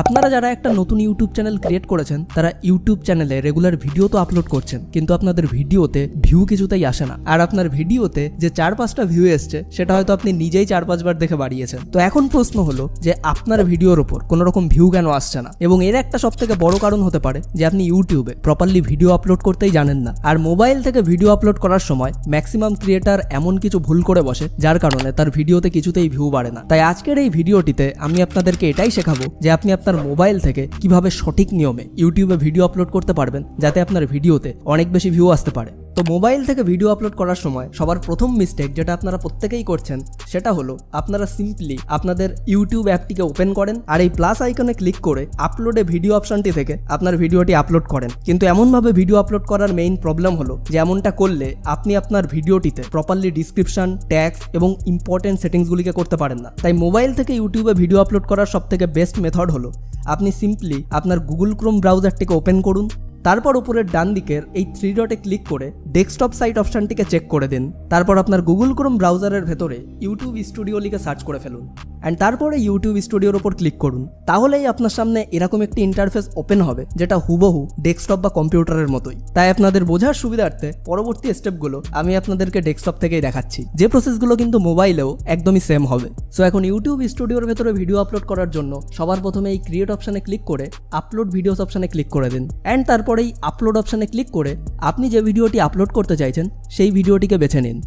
আপনারা যারা একটা নতুন ইউটিউব চ্যানেল ক্রিয়েট করেছেন, তারা ইউটিউব চ্যানেলে রেগুলার ভিডিও তো আপলোড করছেন, কিন্তু আপনাদের ভিডিওতে ভিউ কিছুতেই আসে না। আর আপনার ভিডিওতে যে চার পাঁচটা ভিউ এসছে, সেটা হয়তো আপনি নিজেই চার পাঁচবার দেখে বাড়িয়েছেন। তো এখন প্রশ্ন হলো যে, আপনার ভিডিওর ওপর কোনো রকম ভিউ কেন আসছে না? এবং এর একটা সব থেকে বড় কারণ হতে পারে যে, আপনি ইউটিউবে প্রপারলি ভিডিও আপলোড করতেই জানেন না। আর মোবাইল থেকে ভিডিও আপলোড করার সময় ম্যাক্সিমাম ক্রিয়েটার এমন কিছু ভুল করে বসে, যার কারণে তার ভিডিওতে কিছুতেই ভিউ বাড়ে না। তাই আজকের এই ভিডিওটিতে আমি আপনাদেরকে এটাই শেখাবো যে, আপনি আপনার মোবাইল থেকে কীভাবে সঠিক নিয়মে ইউটিউবে ভিডিও আপলোড করতে পারবেন, যাতে আপনার ভিডিওতে অনেক বেশি ভিউ আসতে পারে। তো মোবাইল থেকে ভিডিও আপলোড করার সময় সবার প্রথম মিস্টেক যেটা আপনারা প্রত্যেকেই করছেন, সেটা হলো আপনারা সিম্পলি আপনাদের ইউটিউব অ্যাপটিকে ওপেন করেন আর এই প্লাস আইকনে ক্লিক করে আপলোডে ভিডিও অপশনটি থেকে আপনার ভিডিওটি আপলোড করেন। কিন্তু এমনভাবে ভিডিও আপলোড করার মেইন প্রবলেম হলো যে এমনটা করলে আপনি আপনার ভিডিওটিতে প্রপারলি ডিসক্রিপশন ট্যাক্স এবং ইম্পর্টেন্ট সেটিংসগুলিকে করতে পারেন না। তাই মোবাইল থেকে ইউটিউবে ভিডিও আপলোড করার সব থেকে বেস্ট মেথড হলো আপনি সিম্পলি আপনার গুগল ক্রোম ব্রাউজারটিকে ওপেন করুন তারপর উপরের ডান দিকের এই থ্রি ডটে ক্লিক করে ডেস্কটপ সাইট অপশানটিকে চেক করে দিন। তারপর আপনার গুগল ক্রোম ব্রাউজারের ভেতরে ইউটিউব স্টুডিও লিখে সার্চ করে ফেলুন। অ্যান্ড তারপরে ইউটিউব স্টুডিওর ওপর ক্লিক করুন। তাহলেই আপনার সামনে এরকম একটি ইন্টারফেস ওপেন হবে, যেটা হুবহু ডেস্কটপ বা কম্পিউটারের মতোই। তাই আপনাদের বোঝার সুবিধার্থে পরবর্তী স্টেপগুলো আমি আপনাদেরকে ডেস্কটপ থেকেই দেখাচ্ছি। যে প্রসেসগুলো কিন্তু মোবাইলেও একদমই সেম হবে। সো এখন ইউটিউব স্টুডিওর ভেতরে ভিডিও আপলোড করার জন্য সবার প্রথমে এই ক্রিয়েট অপশানে ক্লিক করে আপলোড ভিডিওস অপশানে ক্লিক করে দিন। অ্যান্ড তারপরেই আপলোড অপশানে ক্লিক করে আপনি যে ভিডিওটি আপলোড করতে চাইছেন, সেই ভিডিওটিকে বেছে নিন।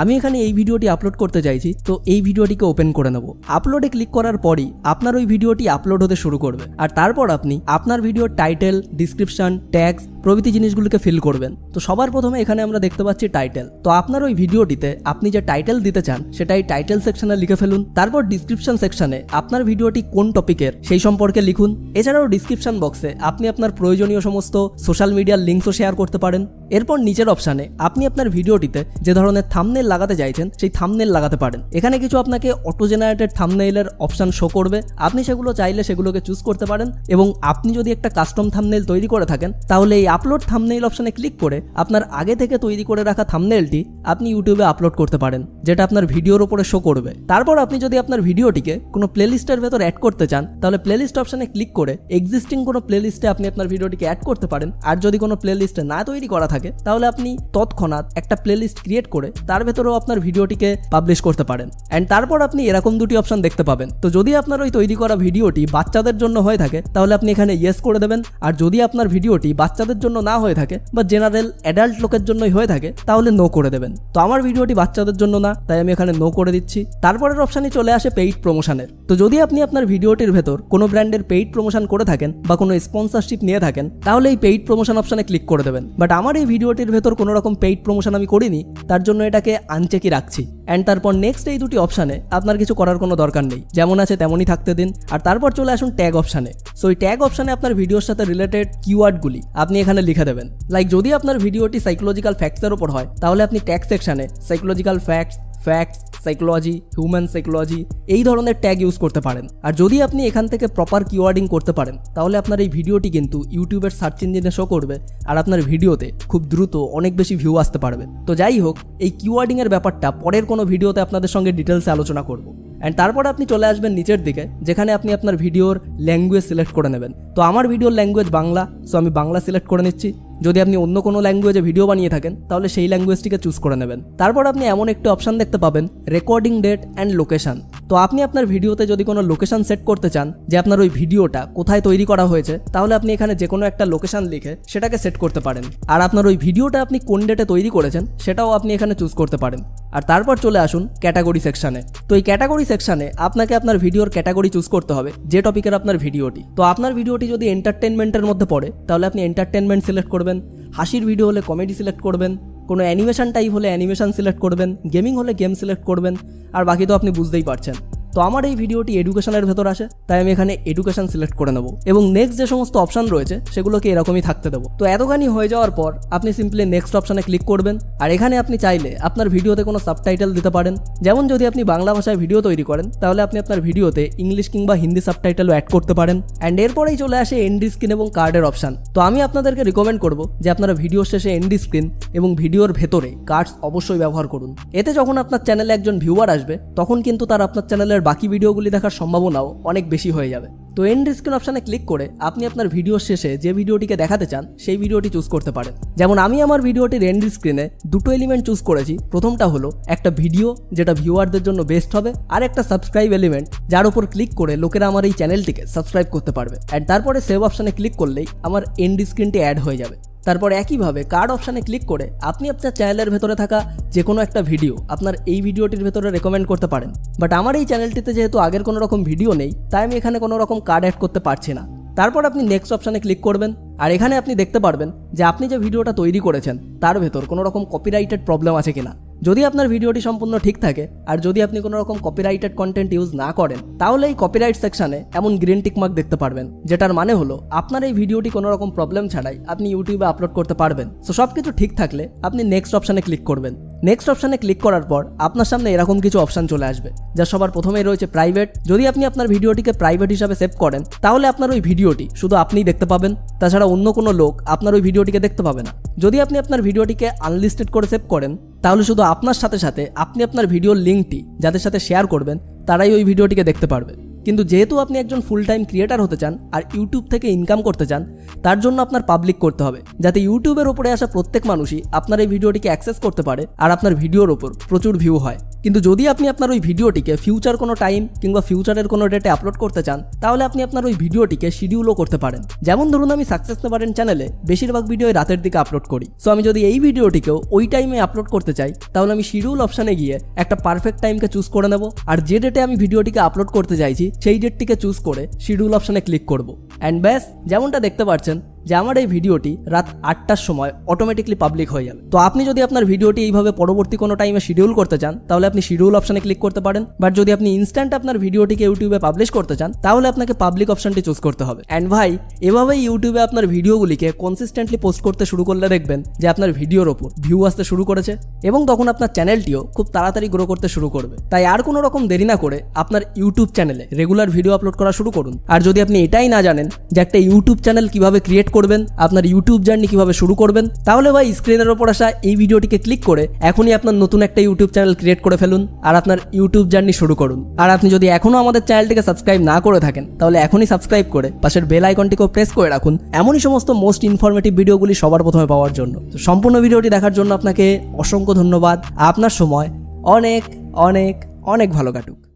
আমি এখানে এই ভিডিওটি আপলোড করতে চাইছি, তো এই ভিডিওটিকে ওপেন করে নেব। আপলোডে ক্লিক করার পরই আপনার ওই ভিডিওটি আপলোড হতে শুরু করবে। আর তারপর আপনি আপনার ভিডিওর টাইটেল ডিসক্রিপশন ট্যাগস প্রভৃতি জিনিসগুলোকে ফিল করবেন। তো সবার প্রথমে এখানে আমরা দেখতে পাচ্ছি টাইটেল তো আপনার ওই ভিডিওটিতে আপনি যে টাইটেল দিতে চান, সেটাই টাইটেল সেকশনে লিখে ফেলুন। তারপর ডিসক্রিপশন সেকশনে আপনার ভিডিওটি কোন টপিকের সেই সম্পর্কে লিখুন। এছাড়াও ডিসক্রিপশন বক্সে আপনি আপনার প্রয়োজনীয় সমস্ত সোশ্যাল মিডিয়ার লিঙ্কসও শেয়ার করতে পারেন। এরপর নিচের অপশানে আপনি আপনার ভিডিওটিতে যে ধরনের থামনেল লাগাতে চাইছেন, সেই থামনেল লাগাতে পারেন। এখানে কিছু আপনাকে অটো জেনারেটেড থামনেইলের অপশান শো করবে। আপনি সেগুলো চাইলে সেগুলোকে চুজ করতে পারেন। এবং আপনি যদি একটা কাস্টম থামনেল তৈরি করে থাকেন, তাহলে এই আপলোড থামনেইল অপশানে ক্লিক করে আপনার আগে থেকে তৈরি করে রাখা থামনেলটি আপনি ইউটিউবে আপলোড করতে পারেন, যেটা আপনার ভিডিওর উপরে শো করবে। তারপর আপনি যদি আপনার ভিডিওটিকে কোনো প্লেলিস্টের ভেতর অ্যাড করতে চান, তাহলে প্লেলিস্ট অপশানে ক্লিক করে এক্সিস্টিং কোনো প্লেলিস্টে আপনি আপনার ভিডিওটিকে অ্যাড করতে পারেন, আর যদি কোনো প্লেলিস্টে না তৈরি করা থাকে, তাহলে আপনি তৎক্ষণাৎ একটা প্লেলিস্ট ক্রিয়েট করে তার ভেতরেও আপনার ভিডিওটিকে পাবলিশ করতে পারেন। অ্যান্ড তারপর আপনি এরকম দুটি অপশন দেখতে পাবেন। তো যদি আপনার ওই তৈরি করা ভিডিওটি বাচ্চাদের জন্য হয়ে থাকে, তাহলে আপনি এখানে ইয়েস করে দেবেন, আর যদি আপনার ভিডিওটি বাচ্চাদের জন্য না হয়ে থাকে বা জেনারেল অ্যাডাল্ট লোকের জন্যই হয়ে থাকে, তাহলে নো করে দেবেন। তো আমার ভিডিওটি বাচ্চাদের জন্য না, তাই আমি এখানে নো করে দিচ্ছি। তারপরের অপশানই চলে আসে পেইড প্রমোশনের তো যদি আপনি আপনার ভিডিওটির ভেতর কোনো ব্র্যান্ডের পেইড প্রমোশন করে থাকেন বা কোনো স্পন্সরশিপ নিয়ে থাকেন, তাহলে এই পেইড প্রমোশন অপশানে ক্লিক করে দেবেন। বাট আমার এই ভিডিওটির ভেতর কোনো রকম পেইড প্রমোশন আমি করিনি, তার জন্য এটাকে আনচেকি রাখছি। অ্যান্ড তারপর নেক্সট এই দুটি অপশানে আপনার কিছু করার কোনো দরকার নেই। যেমন আছে তেমনই থাকতে দিন। আর তারপর চলে আসুন ট্যাগ অপশানে সো এই ট্যাগ অপশানে আপনার ভিডিওর সাথে রিলেটেড কিওয়ার্ডগুলি আপনি এখানে লিখে দেবেন। লাইক যদি আপনার ভিডিওটি সাইকোলজিক্যাল ফ্যাক্টসের ওপর হয়, তাহলে আপনি ট্যাগ সেকশানে psychological facts facts psychology human psychology এই ধরনের ট্যাগ ইউজ করতে পারেন। আর যদি আপনি এখান থেকে প্রপার কিওয়ার্ডিং করতে পারেন, তাহলে আপনার এই ভিডিওটি কিন্তু ইউটিউবের সার্চ ইঞ্জিনে শো করবে আর আপনার ভিডিওতে খুব দ্রুত অনেক বেশি ভিউ আসতে পারবে। তো যাই হোক, এই কিওয়ার্ডিংয়ের ব্যাপারটা পরের কোনো ভিডিওতে আপনাদের সঙ্গে ডিটেলসে আলোচনা করব। অ্যান্ড তারপর আপনি চলে আসবেন নিচের দিকে, যেখানে আপনি আপনার ভিডিওর ল্যাঙ্গুয়েজ সিলেক্ট করে নেবেন। তো আমার ভিডিওর ল্যাঙ্গুয়েজ বাংলা সো আমি বাংলা সিলেক্ট করে নিচ্ছি। যদি আপনি অন্য কোনো ল্যাঙ্গুয়েজে ভিডিও বানিয়ে থাকেন, তাহলে সেই ল্যাঙ্গুয়েজটিকে চুজ করে নেবেন। তারপর আপনি এমন একটি অপশান দেখতে পাবেন রেকর্ডিং ডেট অ্যান্ড লোকেশন তো আপনি আপনার ভিডিওতে যদি কোনো লোকেশন সেট করতে চান, যে আপনার ওই ভিডিওটা কোথায় তৈরি করা হয়েছে, তাহলে আপনি এখানে যে কোনো একটা লোকেশন লিখে সেটাকে সেট করতে পারেন। আর আপনার ওই ভিডিওটা আপনি কোন ডেটে তৈরি করেছেন, সেটাও আপনি এখানে চুজ করতে পারেন। আর তারপর চলে আসুন ক্যাটাগরি সেকশানে তো এই ক্যাটাগরি সেকশানে আপনাকে আপনার ভিডিওর ক্যাটাগরি চুজ করতে হবে, যে টপিকের আপনার ভিডিওটি তো আপনার ভিডিওটি যদি এন্টারটেনমেন্টের মধ্যে পড়ে, তাহলে আপনি এন্টারটেনমেন্ট সিলেক্ট করবেন। হাসির ভিডিও হলে কমেডি সিলেক্ট করবেন, কোনো অ্যানিমেশন টাইপ হলে অ্যানিমেশন সিলেক্ট করবেন গেমিং হলে গেম সিলেক্ট করবেন, আর বাকি তো আপনি বুঝতেই পারছেন। তো আমার এই ভিডিওটি এডুকেশনের ভেতর আসে, তাই আমি এখানে এডুকেশন সিলেক্ট করে নেব। এবং নেক্সট যে সমস্ত অপশান রয়েছে, সেগুলোকে এরকমই থাকতে দেবো। তো এতখানি হয়ে যাওয়ার পর, আপনি সিম্পলি নেক্সট অপশানে ক্লিক করবেন। আর এখানে আপনি চাইলে আপনার ভিডিওতে কোনো সাবটাইটেল দিতে পারেন। যেমন যদি আপনি বাংলা ভাষায় ভিডিও তৈরি করেন, তাহলে আপনি আপনার ভিডিওতে ইংলিশ কিংবা হিন্দি সাবটাইটেলও অ্যাড করতে পারেন। অ্যান্ড এরপরেই চলে আসে এন্ডি স্ক্রিন এবং কার্ডের অপশান তো আমি আপনাদেরকে রিকমেন্ড করব যে আপনারা ভিডিও শেষে এন্ডি স্ক্রিন এবং ভিডিওর ভেতরে কার্ডস অবশ্যই ব্যবহার করুন। এতে যখন আপনার চ্যানেলে একজন ভিউয়ার আসবে, তখন কিন্তু তার আপনার চ্যানেলের চ্যানেলের বাকি ভিডিওগুলি দেখার সম্ভাবনাও অনেক বেশি হয়ে যাবে। তো এন্ড স্ক্রিন অপশানে ক্লিক করে আপনি আপনার ভিডিও শেষে যে ভিডিওটিকে দেখাতে চান, সেই ভিডিওটি চুজ করতে পারেন। যেমন আমি আমার ভিডিওটির এন্ড স্ক্রিনে দুটো এলিমেন্ট চুজ করেছি। প্রথমটা হলো একটা ভিডিও যেটা ভিউয়ারদের জন্য বেস্ট হবে, আর একটা সাবস্ক্রাইব এলিমেন্ট যার উপর ক্লিক করে লোকেরা আমার এই চ্যানেলটিকে সাবস্ক্রাইব করতে পারবে। অ্যান্ড তারপরে সেভ অপশানে ক্লিক করলেই আমার এন্ড স্ক্রিনটি অ্যাড হয়ে যাবে। তারপর একইভাবে কার্ড অপশানে ক্লিক করে আপনি আপনার চ্যানেলের ভেতরে থাকা যে কোনো একটা ভিডিও আপনার এই ভিডিওটির ভেতরে রেকমেন্ড করতে পারেন। বাট আমার এই চ্যানেলটিতে যেহেতু আগের কোনো রকম ভিডিও নেই, তাই আমি এখানে কোনো রকম কার্ড অ্যাড করতে পারছি না। তারপর আপনি নেক্সট অপশানে ক্লিক করবেন আর এখানে আপনি দেখতে পারবেন যে আপনি যে ভিডিওটা তৈরি করেছেন, তার ভেতর কোনো রকম কপিরাইটেড প্রবলেম আছে কিনা। যদি আপনার ভিডিওটি সম্পূর্ণ ঠিক থাকে, আর যদি আপনি কোনো রকম কপিরাইটেড কন্টেন্ট ইউজ না করেন, তাহলে এই কপিরাইট সেকশনে এমন গ্রিন টিক মার্ক দেখতে পারবেন, যেটার মানে হলো আপনার এই ভিডিওটি কোনো রকম প্রবলেম ছাড়াই আপনি ইউটিউবে আপলোড করতে পারবেন। সো সব কিছু ঠিক থাকলে আপনি নেক্সট অপশানে ক্লিক করবেন। নেক্সট অপশানে ক্লিক করার পর আপনার সামনে এরকম কিছু অপশান চলে আসবে, যা সবার প্রথমেই রয়েছে প্রাইভেট যদি আপনি আপনার ভিডিওটিকে প্রাইভেট হিসাবে সেভ করেন, তাহলে আপনার ওই ভিডিওটি শুধু আপনিই দেখতে পাবেন, তাছাড়া অন্য কোনো লোক আপনার ওই ভিডিওটিকে দেখতে পাবে না। যদি আপনি আপনার ভিডিওটিকে আনলিস্টেড করে সেভ করেন, তাহলে শুধু আপনার সাথে সাথে আপনি আপনার ভিডিওর লিঙ্কটি যাদের সাথে শেয়ার করবেন, তারাই ওই ভিডিওটিকে দেখতে পারবে। কিন্তু যেহেতু আপনি একজন ফুল টাইম ক্রিয়েটার হতে চান আর ইউটিউব থেকে ইনকাম করতে চান, তার জন্য আপনার পাবলিক করতে হবে। যাতে ইউটিউবের ওপরে আসা প্রত্যেক মানুষই আপনার এই ভিডিওটিকে অ্যাক্সেস করতে পারে আর আপনার ভিডিওর ওপর প্রচুর ভিউ হয়। কিন্তু যদি আপনি আপনার ওই ভিডিওটিকে ফিউচার কোনো টাইম কিংবা ফিউচারের কোনো ডেটে আপলোড করতে চান, তাহলে আপনি আপনার ওই ভিডিওটিকে শিডিউলও করতে পারেন। যেমন ধরুন আমি সাকসেস নেবারেন চ্যানেলে বেশিরভাগ ভিডিও রাতের দিকে আপলোড করি। সো আমি যদি এই ভিডিওটিকেও ওই টাইমে আপলোড করতে চাই, তাহলে আমি শিডিউল অপশানে গিয়ে একটা পারফেক্ট টাইমকে চুজ করে নেব। আর যে ডেটে আমি ভিডিওটিকে আপলোড করতে চাইছি, সেই ডেটটিকে চুজ করে শিডিউল অপশানে ক্লিক করব। অ্যান্ড ব্যাস, যেমনটা দেখতে পাচ্ছেন যে আমার এই ভিডিওটি রাত আটটার সময় অটোমেটিকলি পাবলিক হয়ে যাবে। তো আপনি যদি আপনার ভিডিওটি এইভাবে পরবর্তী কোনো টাইমে শিডিউল করতে চান, তাহলে আপনি শিডিউল অপশানে ক্লিক করতে পারেন। বাট যদি আপনি ইনস্ট্যান্ট আপনার ভিডিওটিকে ইউটিউবে পাবলিশ করতে চান, তাহলে আপনাকে পাবলিক অপশানটি চুজ করতে হবে। অ্যান্ড ভাই, এভাবেই ইউটিউবে আপনার ভিডিওগুলিকে কনসিস্টেন্টলি পোস্ট করতে শুরু করলে দেখবেন যে আপনার ভিডিওর ওপর ভিউ আসতে শুরু করেছে এবং তখন আপনার চ্যানেলটিও খুব তাড়াতাড়ি গ্রো করতে শুরু করবে। তাই আর কোনো রকম দেরি না করে আপনার ইউটিউব চ্যানেলে রেগুলার ভিডিও আপলোড করা শুরু করুন। আর যদি আপনি এটাই না জানেন যে একটা ইউটিউব চ্যানেল কীভাবে ক্রিয়েট করবেন, আপনার ইউটিউব জার্নি কীভাবে শুরু করবেন, তাহলে ভাই স্ক্রিনের ওপর আসা এই ভিডিওটিকে ক্লিক করে এখনই আপনার নতুন একটা ইউটিউব চ্যানেল ক্রিয়েট করে ফেলুন আর আপনার ইউটিউব জার্নি শুরু করুন। আর আপনি যদি এখনও আমাদের চ্যানেলটিকে সাবস্ক্রাইব না করে থাকেন, তাহলে এখনই সাবস্ক্রাইব করে পাশের বেল আইকনটিকেও প্রেস করে রাখুন। এমনই সমস্ত মোস্ট ইনফরমেটিভ ভিডিওগুলি সবার প্রথমে পাওয়ার জন্য। সম্পূর্ণ ভিডিওটি দেখার জন্য আপনাকে অসংখ্য ধন্যবাদ। আপনার সময় অনেক অনেক অনেক ভালো কাটুক।